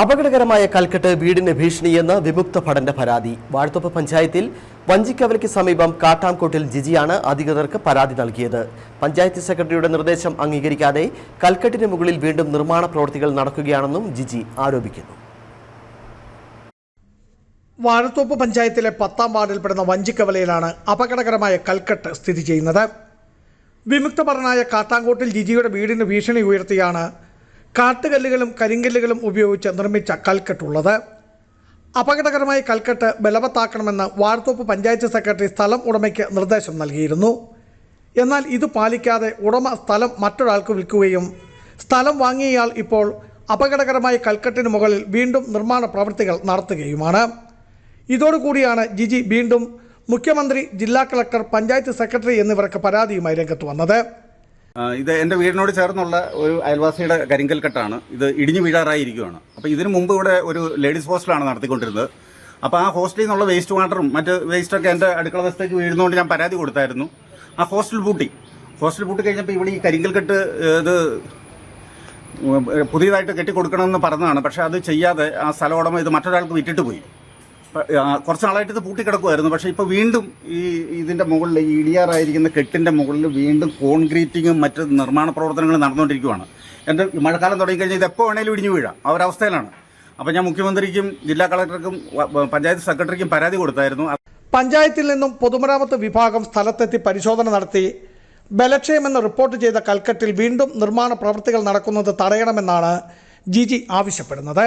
അപകടകരമായ കൽക്കെട്ട് വീടിന് ഭീഷണിയെന്ന് വിമുക്ത ഭടന്റെ പരാതി. വാഴത്തോപ്പ് പഞ്ചായത്തിൽ വഞ്ചിക്കവലയ്ക്ക് സമീപം കാട്ടാംകോട്ടിൽ ജിജിയാണ് അധികൃതർക്ക് പരാതി നൽകിയത്. പഞ്ചായത്ത് സെക്രട്ടറിയുടെ നിർദ്ദേശം അംഗീകരിക്കാതെ കൽക്കെട്ടിന് മുകളിൽ വീണ്ടും നിർമ്മാണ പ്രവൃത്തികൾ നടക്കുകയാണെന്നും ജിജി ആരോപിക്കുന്നു. വാഴത്തോപ്പ് പഞ്ചായത്തിലെ പത്താം വാർഡിൽപ്പെടുന്ന വഞ്ചിക്കവലയിലാണ് അപകടകരമായ കൽക്കെട്ട് സ്ഥിതി ചെയ്യുന്നത്. വിമുക്തഭടനായ കാട്ടാങ്കോട്ടിൽ ജിജിയുടെ വീടിന് ഭീഷണി ഉയർത്തിയാണ് കാട്ടുകല്ലുകളും കരിങ്കല്ലുകളും ഉപയോഗിച്ച് നിർമ്മിച്ച കൽക്കെട്ടുള്ളത്. അപകടകരമായ കൽക്കെട്ട് ബലവത്താക്കണമെന്ന് വാർത്തോപ്പ് പഞ്ചായത്ത് സെക്രട്ടറി സ്ഥലം ഉടമയ്ക്ക് നിർദ്ദേശം നൽകിയിരുന്നു. എന്നാൽ ഇത് പാലിക്കാതെ ഉടമ സ്ഥലം മറ്റൊരാൾക്ക് വിൽക്കുകയും സ്ഥലം വാങ്ങിയയാൾ ഇപ്പോൾ അപകടകരമായ കൽക്കെട്ടിന് മുകളിൽ വീണ്ടും നിർമ്മാണ പ്രവൃത്തികൾ നടത്തുകയുമാണ്. ഇതോടുകൂടിയാണ് ജിജി വീണ്ടും മുഖ്യമന്ത്രി ജില്ലാ കളക്ടർ പഞ്ചായത്ത് സെക്രട്ടറി എന്നിവർക്ക് പരാതിയുമായി രംഗത്ത് വന്നത്. ഇത് എന്റെ വീടിനോട് ചേർന്നുള്ള ഒരു അയൽവാസിയുടെ കരിങ്കൽ കെട്ടാണ് ഇത് ഇടിഞ്ഞു വീഴാറായിരിക്കുകയാണ്. അപ്പോൾ ഇതിനു മുമ്പ് ഇവിടെ ഒരു ലേഡീസ് ഹോസ്റ്റലാണ് നടത്തിക്കൊണ്ടിരുന്നത്. അപ്പോൾ ആ ഹോസ്റ്റലിൽ നിന്നുള്ള വേസ്റ്റ് വാട്ടറും മറ്റ് വേസ്റ്റൊക്കെ എന്റെ അടുക്കള വശത്തേക്ക് വീഴുന്നതുകൊണ്ട് ഞാൻ പരാതി കൊടുത്തായിരുന്നു. ആ ഹോസ്റ്റൽ പൂട്ടി. ഹോസ്റ്റൽ പൂട്ടി കഴിഞ്ഞപ്പോൾ ഇവിടെ ഈ കരിങ്കൽ കെട്ട് ഇത് പുതിയതായിട്ട് കെട്ടിക്കൊടുക്കണമെന്ന് പറഞ്ഞതാണ്. പക്ഷേ അത് ചെയ്യാതെ ആ സ്ഥലം ഉടമ ഇത് മറ്റൊരാൾക്ക് വിറ്റിട്ട് പോയി. കുറച്ച് നാളായിട്ട് ഇത് പൂട്ടിക്കിടക്കുമായിരുന്നു പക്ഷേ ഇപ്പോൾ വീണ്ടും ഈ ഇതിന്റെ മുകളിൽ ഈ ഇടിയാറായിരിക്കുന്ന കെട്ടിന്റെ മുകളിൽ വീണ്ടും കോൺക്രീറ്റിങ്ങും മറ്റ് നിർമ്മാണ പ്രവർത്തനങ്ങളും നടന്നുകൊണ്ടിരിക്കുകയാണ് എന്റെ മഴക്കാലം തുടങ്ങിക്കഴിഞ്ഞാൽ ഇത് എപ്പോൾ വേണേലും ഇടിഞ്ഞു വീഴാം. ആ ഒരു അവസ്ഥയിലാണ്. അപ്പോൾ ഞാൻ മുഖ്യമന്ത്രിക്കും ജില്ലാ കളക്ടർക്കും പഞ്ചായത്ത് സെക്രട്ടറിക്കും പരാതി കൊടുത്തായിരുന്നു. പഞ്ചായത്തിൽ നിന്നും പൊതുമരാമത്ത് വിഭാഗം സ്ഥലത്തെത്തി പരിശോധന നടത്തി. ബലക്ഷയമെന്ന് റിപ്പോർട്ട് ചെയ്ത കൽക്കട്ടിൽ വീണ്ടും നിർമ്മാണ പ്രവൃത്തികൾ നടക്കുന്നത് തടയണമെന്നാണ് ജി ആവശ്യപ്പെടുന്നത്.